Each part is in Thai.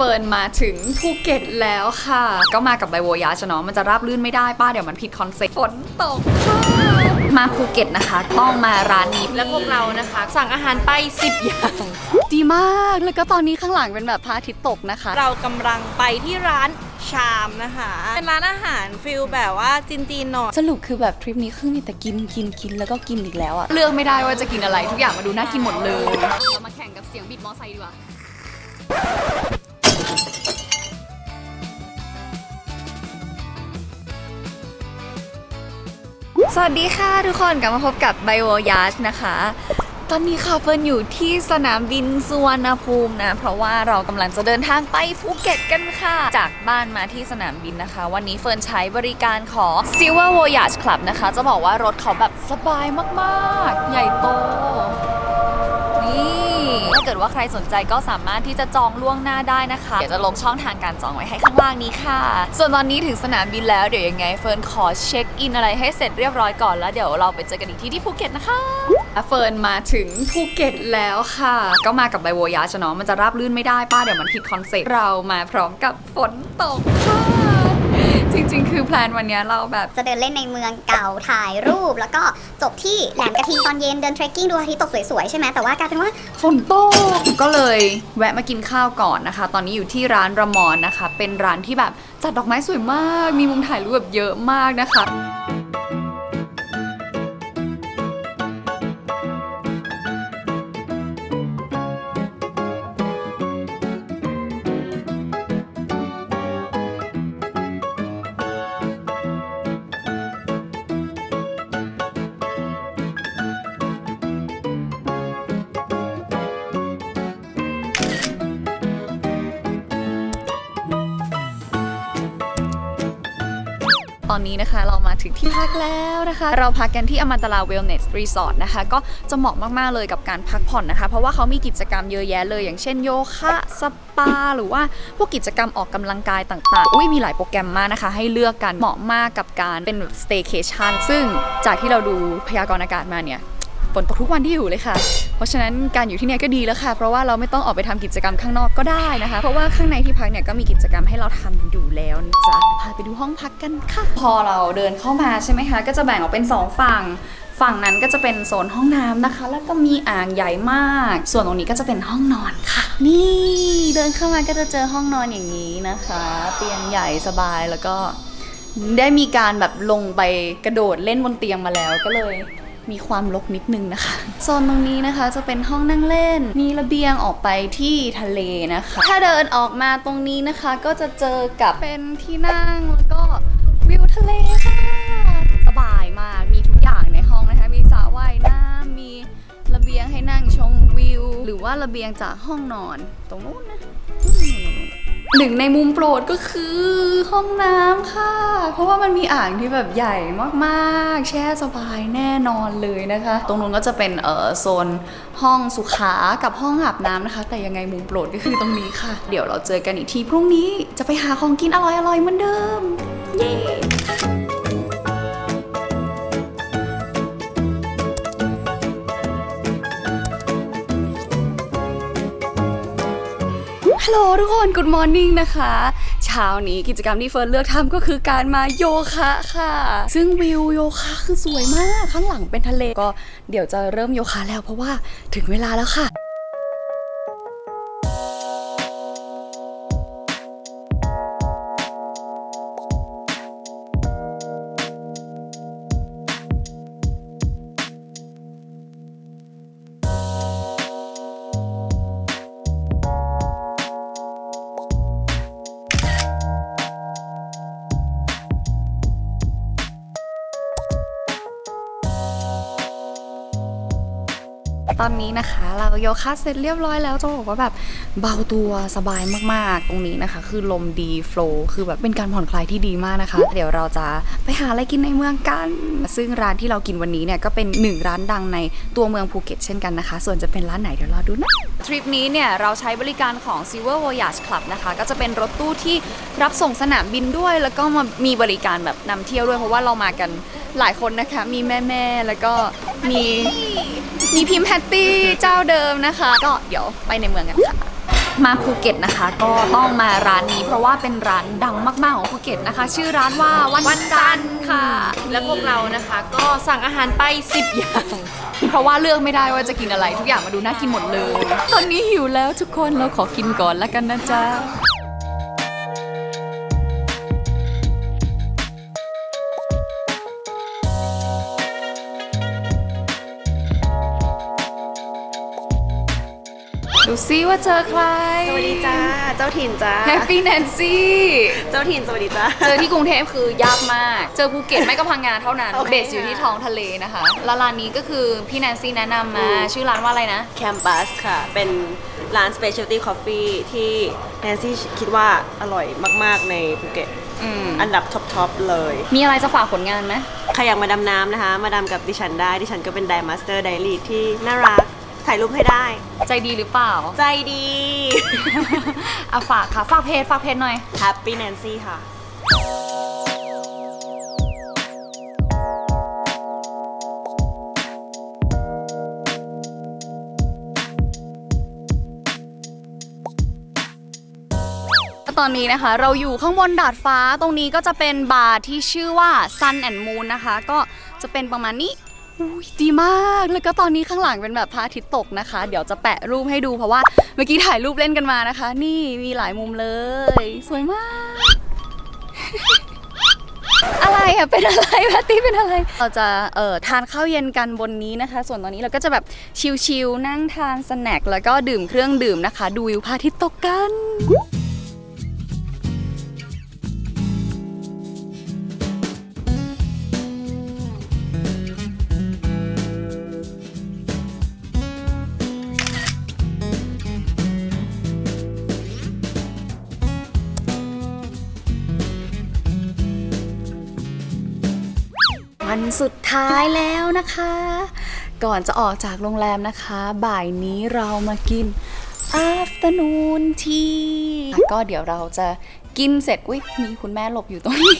เฟิร์นมาถึงภูเก็ตแล้วค่ะ ก็มากับไบโวยาชเนาะมันจะราบลื่นไม่ได้ป้าเดี๋ยวมันผิดคอนเซ็ปต์ฝนตกค่ะมาภูเก็ตนะคะ ต้องมาร้านนี้และพวกเรานะคะ สั่งอาหารไป 10 อย่าง ดีมากแล้วก็ตอนนี้ข้างหลังเป็นแบบพระอาทิตย์ตกนะคะ เรากำลังไปที่ร้านชามนะคะ เป็นร้านอาหารฟิลแบบว่าจีนๆหน่อยสรุปคือแบบทริปนี้คือมีแต่กินกินกินแล้วก็กินอีกแล้วอะเลือกไม่ได้ว่าจะกินอะไรทุกอย่างมาดูน่ากินหมดเลยเรามาแข่งกับเสียงบิดมอไซค์ดีกว่า สวัสดีค่ะทุกคนกลับมาพบกับไบโอยาชนะคะ ตอนนี้ค่ะเฟิร์นอยู่ที่สนามบินสุวรรณภูมินะ เพราะว่าเรากำลังจะเดินทางไปภูเก็ตกันค่ะ จากบ้านมาที่สนามบินนะคะ วันนี้เฟิร์นใช้บริการของ Silver Voyage Club นะคะ จะบอกว่ารถเขาแบบสบายมากๆ ใหญ่โต ถ้าเกิดว่าใครสนใจก็สามารถที่จะจองล่วงหน้าได้นะคะ เดี๋ยวจะลงช่องทางการจองไว้ให้ข้างล่างนี้ค่ะ ส่วนตอนนี้ถึงสนามบินแล้วเดี๋ยวยังไงเฟิร์นขอเช็คอินอะไรให้เสร็จเรียบร้อยก่อนแล้วเดี๋ยวเราไปเจอกันอีกที่ที่ภูเก็ตนะคะเฟิร์นมาถึงภูเก็ตแล้วค่ะ ก็มากับไบโวยาชเนาะมันจะราบลื่นไม่ได้ป้าเดี๋ยวมันผิดคอนเซ็ปต์เรามาพร้อมกับฝนตกค่ะ จริงๆ คือแพลนวันเนี้ยเราแบบจะเดินเล่นในเมืองเก่าถ่ายรูป แล้วก็จบที่แหลมกระทิงตอนเย็นเดินเทรคกิ้งดูอาทิตย์ตกสวยๆ ใช่ไหมแต่ว่ากลายเป็นว่า ฝนตกก็เลยแวะมากินข้าวก่อนนะคะ ตอนนี้อยู่ที่ร้านระมอนนะคะ เป็นร้านที่แบบจัดดอกไม้สวยมาก มีมุมถ่ายรูปแบบเยอะมากนะคะ นี้นะคะ เรามาถึงที่พักแล้วนะคะ เราพักกันที่อมันตราเวลเนสรีสอร์ทนะคะ ก็จะเหมาะมาก ๆ เลยกับการพักผ่อนนะคะ เพราะว่าเขามีกิจกรรมเยอะแยะเลย อย่างเช่นโยคะสปา หรือว่าพวกกิจกรรมออกกำลังกายต่างๆ อุ้ยมีหลายโปรแกรมมากนะคะ ให้เลือกกันเหมาะมากกับการเป็นสเตย์เคชันซึ่งจากที่เราดูพยากรณ์อากาศมาเนี่ย ฝนตกทุกวันที่อยู่เลยค่ะ เพราะฉะนั้นการอยู่ที่เนี่ยก็ดีแล้วค่ะ เพราะว่าเราไม่ต้องออกไปทำกิจกรรมข้างนอกก็ได้นะคะ เพราะว่าข้างในที่พักเนี่ยก็มีกิจกรรมให้เราทำอยู่แล้วนะจ๊ะพาไปดูห้องพักกันค่ะ พอเราเดินเข้ามาใช่ไหมคะ ก็จะแบ่งออกเป็นสองฝั่งฝั่งนั้นก็จะเป็นโซนห้องน้ำนะคะ แล้วก็มีอ่างใหญ่มาก ส่วนตรงนี้ก็จะเป็นห้องนอนค่ะ นี่เดินเข้ามาก็จะเจอห้องนอนอย่างนี้นะคะ เตียงใหญ่สบายแล้วก็ได้มีการแบบลงไปกระโดดเล่นบนเตียงมาแล้วก็เลย มีความรกนิดนึงนะคะ โซนตรงนี้นะคะจะเป็นห้องนั่งเล่น มีระเบียงออกไปที่ทะเลนะคะ ถ้าเดินออกมาตรงนี้นะคะ ก็จะเจอกับเป็นที่นั่งแล้วก็วิวทะเลค่ะ สบายมาก มีทุกอย่างในห้องนะคะ มีสระว่ายน้ำมีระเบียงให้นั่งชมวิว หรือว่าระเบียงจากห้องนอนตรงนู้นนะ หนึ่งในมุมโปรดก็คือห้องน้ำค่ะ เพราะว่ามันมีอ่างที่แบบใหญ่มากๆ แช่สบายแน่นอนเลยนะคะ ตรงนู้นก็จะเป็นเออโซนห้องสุขากับห้องอาบน้ำนะคะ แต่ยังไงมุมโปรดก็คือตรงนี้ค่ะ เดี๋ยวเราเจอกันอีกทีพรุ่งนี้จะไปหาของกินอร่อยๆเหมือนเดิม เย้ ฮัลโหลทุกคน Good Morning นะคะ เช้านี้กิจกรรมที่เฟิร์นเลือกทำก็คือการมาโยคะค่ะ ซึ่งวิวโยคะคือสวยมาก ข้างหลังเป็นทะเลก็เดี๋ยวจะเริ่มโยคะแล้วเพราะว่าถึงเวลาแล้วค่ะ ตอนนี้นะคะ เราโยคะเสร็จเรียบร้อยแล้วจะบอกว่าแบบเบาตัวสบายมากๆ ตรงนี้นะคะ คือลมดีโฟล์คือแบบเป็นการผ่อนคลายที่ดีมากนะคะ เดี๋ยวเราจะไปหาอะไรกินในเมืองกัน ซึ่งร้านที่เรากินวันนี้เนี่ยก็เป็นหนึ่งร้านดังในตัวเมืองภูเก็ตเช่นกันนะคะ ส่วนจะเป็นร้านไหนเดี๋ยวรอดูนะทริปนี้เนี่ยเราใช้บริการของ Silver Voyage Club นะคะ ก็จะเป็นรถตู้ที่รับส่งสนามบินด้วย แล้วก็มามีบริการแบบนำเที่ยวด้วยเพราะว่าเรามากันหลายคนนะคะ มีแม่ๆแล้วก็มี มีพิมพ์แพตตี้เจ้าเดิมนะคะ ก็เดี๋ยวไปในเมืองกันค่ะ มาภูเก็ตนะคะ ก็ต้องมาร้านนี้ เพราะว่าเป็นร้านดังมากๆของภูเก็ตนะคะ ชื่อร้านว่าวันจันทร์ค่ะ และพวกเรานะคะ ก็สั่งอาหารไป 10 อย่าง เพราะว่าเลือกไม่ได้ว่าจะกินอะไรทุกอย่างมาดูน่ากินหมดเลย ตอนนี้หิวแล้วทุกคนเราขอกินก่อนแล้วกันนะจ๊ะ ซิว่าเจอใครสวัสดีจ้า เจ้าถิ่นจ้า แฮปปี้แนนซี่เจ้าถิ่นสวัสดีจ้า เจอที่กรุงเทพคือยากมาก เจอภูเก็ตไม่ก็พังงานเท่านั้น โอเค เบสอยู่ที่ท้องทะเลนะคะแล้วร้านนี้ก็คือพี่แนนซี่แนะนำมา ชื่อร้านว่าอะไรนะ แคมปัสค่ะ เป็นร้าน Specialty Coffee ที่แนนซี่คิดว่าอร่อยมาก ๆ ในภูเก็ต อืม อันดับท็อป ๆ เลย มีอะไรจะฝากผลงานไหม ใครอยากมาดำน้ำนะคะ มาดำกับดิฉันได้ ดิฉันก็เป็นไดมาสเตอร์ไดรีที่น่ารัก ถ่ายรูปให้ได้ ใจดีหรือเปล่า ใจดีเอาฝากค่ะ ฝากเพจฝากเพจหน่อย Happy Nancy ค่ะตอนนี้นะคะเราอยู่ข้างบนดาดฟ้าตรงนี้ก็จะเป็นบาร์ที่ชื่อว่า Sun and Moon นะคะ ก็จะเป็นประมาณนี้ อุ๊ยดีมากแล้วก็ตอนนี้ข้างหลังเป็นแบบพระอาทิตย์ตกนะคะ เดี๋ยวจะแปะรูปให้ดูเพราะว่าเมื่อกี้ถ่ายรูปเล่นกันมานะคะ นี่มีหลายมุมเลย สวยมาก อะไรอะเป็นอะไรแพตตี้เป็นอะไร เราจะเอ่อทานข้าวเย็นกันบนนี้นะคะ ส่วนตอนนี้เราก็จะแบบชิลๆนั่งทานสแน็คแล้วก็ดื่มเครื่องดื่มนะคะ ดูวิวพระอาทิตย์ตกกัน วันสุดท้ายแล้วนะคะ ก่อนจะออกจากโรงแรมนะคะ บ่ายนี้เรามากิน afternoon tea ก็เดี๋ยวเราจะกินเสร็จอุ้ยมีคุณแม่หลบอยู่ตรงนี้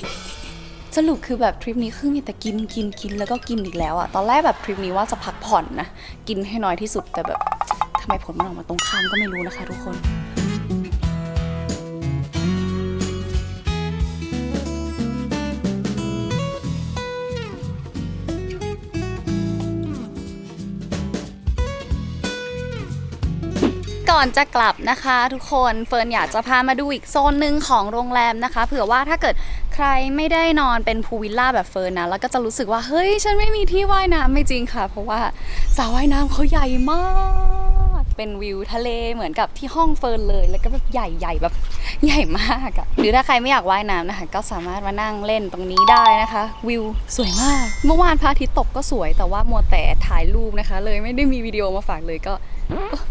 สรุปคือแบบทริปนี้คือมีแต่กินกินกินแล้วก็กินอีกแล้วอะตอนแรกแบบทริปนี้ว่าจะพักผ่อนนะ กินให้น้อยที่สุดแต่แบบทำไมผลมันออกมาตรงข้ามก็ไม่รู้นะคะทุกคน ก่อนจะกลับนะคะ ทุกคนเฟิร์นอยากจะพามาดูอีกโซนหนึ่งของโรงแรมนะคะ เผื่อว่าถ้าเกิดใครไม่ได้นอนเป็นพูลวิลล่าแบบเฟิร์นนะแล้วก็จะรู้สึกว่าเฮ้ยฉันไม่มีที่ว่ายน้ำไม่จริงค่ะ เพราะว่าสระว่ายน้ำเขาใหญ่มาก เป็นวิวทะเลเหมือนกับที่ห้องเฟิร์นเลย แล้วก็แบบใหญ่ๆแบบ ใหญ่มากอะหรือถ้าใครไม่อยากว่ายน้ำนะคะ ก็สามารถมานั่งเล่นตรงนี้ได้นะคะ วิวสวยมาก เมื่อวานพระอาทิตย์ตกก็สวยแต่ว่ามัวแต่ถ่ายรูปนะคะ เลยไม่ได้มีวิดีโอมาฝากเลยก็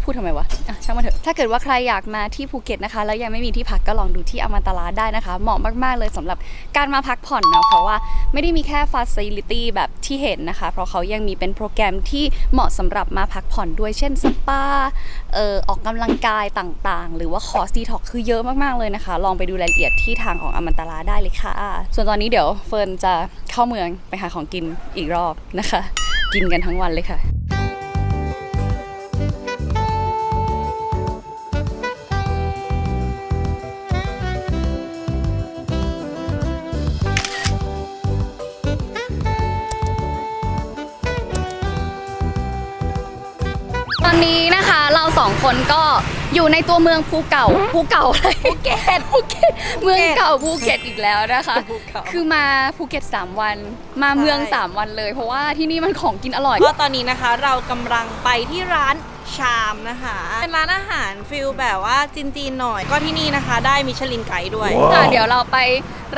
พูดทำไมวะะช่างมันเถอะ ถ้าเกิดว่าใครอยากมาที่ภูเก็ตนะคะ แล้วยังไม่มีที่พักก็ลองดูที่อมันตลาได้นะคะ เหมาะมากๆเลยสำหรับการมาพักผ่อนเนาะเพราะว่าไม่ได้มีแค่ฟ a ซิลิตี้แบบที่เห็นนะคะ เพราะเขายังมีเป็นโปรแกรมที่เหมาะสำหรับมาพักผ่อนด้วยเช่นสปาเอ่อออกกำลังกายต่างๆ หรือว่าคอร์สดีท็อกคือเยอะมากๆเลยนะคะ ลองไปดูรายละเอียดที่ทางของอมันตาลาได้เลยค่ะ ส่วนตอนนี้เดี๋ยวเฟิร์นจะเข้าเมืองไปหาของกินอีกรอบนะคะ กินกันทั้งวันเลยค่ะตอนนี้นะคะเราสองคนก็ อยู่ในตัวเมืองภูเก่าภูเก่าอะไรภูเก็ตภูเก็ตเมืองเก่าภูเก็ตอีกแล้วนะคะภูเก่าคือมาภูเก็ต 3 วัน มาเมืองใช่3วันเลย เพราะว่าที่นี่มันของกินอร่อยก็ตอนนี้นะคะ เรากำลังไปที่ร้านชามนะคะ เป็นร้านอาหารฟิลแบบว่าจีนๆหน่อย ก็ที่นี่นะคะ ได้มิชลินไกด์ด้วยค่ะเดี๋ยวเราไป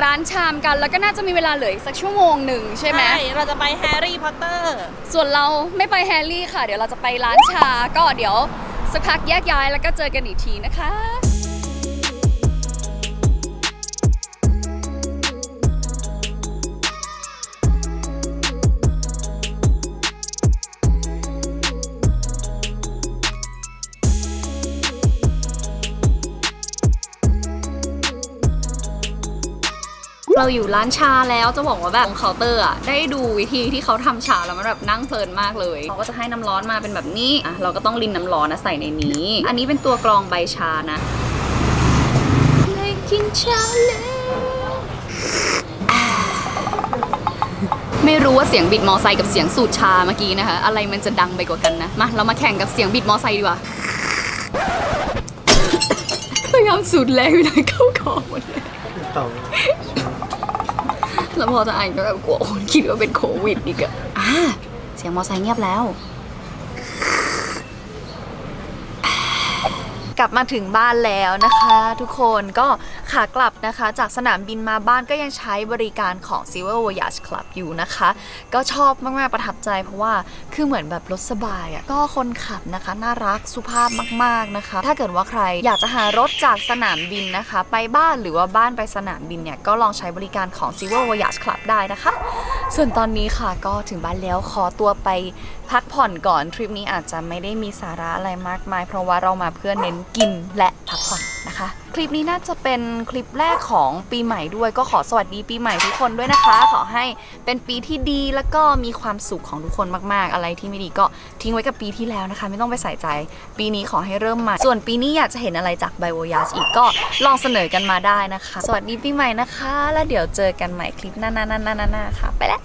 ร้านชามกันแล้วก็น่าจะมีเวลาเหลืออีกสักชั่วโมงหนึ่งใช่ไหมเราจะไปแฮร์รี่พอตเตอร์ส่วนเราไม่ไปแฮร์รี่ค่ะ เดี๋ยวเราจะไปร้านชาก็เดี๋ยว สักพักแยกย้ายแล้วก็เจอกันอีกทีนะคะ เราอยู่ร้านชาแล้วจะบอกว่าแบบตรงเคาน์เตอร์อะได้ดูวิธีที่เขาทำชาแล้วมันแบบนั่งเพลินมากเลยเขาก็จะให้น้ำร้อนมาเป็นแบบนี้อะเราก็ต้องรินน้ำร้อนนะใส่ในนี้ อันนี้เป็นตัวกรองใบชานะเลยกินชาแล้วไม่รู้ว่าเสียงบิดมอไซค์กับเสียงสูดชาเมื่อกี้นะคะ อะไรมันจะดังไปกว่ากันนะ มาเรามาแข่งกับเสียงบิดมอไซค์ดีกว่าพยายามสูดแรงอยู่เลยเข้าคอหมดเลย แล้วพอจะอ่านก็แบบกลัวคนคิดว่าเป็นโควิดอีกอะอ่าเสียงมอไซค์เงียบแล้ว กลับมาถึงบ้านแล้วนะคะ ทุกคนก็ ขากลับนะคะ จากสนามบินมาบ้านก็ยังใช้บริการของ Silver Voyage Club อยู่นะคะ ก็ชอบมากๆประทับใจเพราะว่าคือเหมือนแบบรถสบายอะ่ะก็คนขับนะคะ น่ารักสุภาพมากๆนะคะ ถ้าเกิดว่าใครอยากจะหารถจากสนามบินนะคะ ไปบ้านหรือว่าบ้านไปสนามบินเนี่ยก็ลองใช้บริการของ Silver Voyage Club ได้นะคะ ส่วนตอนนี้ค่ะก็ถึงบ้านแล้วขอตัวไปพักผ่อนก่อนทริปนี้อาจจะไม่ได้มีสาระอะไรมากมาย เพราะว่าเรามาเพื่อเน้นกินและพักผ่อน นะคะ คลิปนี้น่าจะเป็นคลิปแรกของปีใหม่ด้วยก็ขอสวัสดีปีใหม่ทุกคนด้วยนะคะ ขอให้เป็นปีที่ดีแล้วก็มีความสุขของทุกคนมากๆ อะไรที่ไม่ดีก็ทิ้งไว้กับปีที่แล้วนะคะ ไม่ต้องไปใส่ใจ ปีนี้ขอให้เริ่มใหม่ ส่วนปีนี้อยากจะเห็นอะไรจากไบโอยาสอีกก็ลองเสนอกันมาได้นะคะ สวัสดีปีใหม่นะคะ แล้วเดี๋ยวเจอกันใหม่คลิปหน้าๆๆๆๆค่ะ ไปแล้ว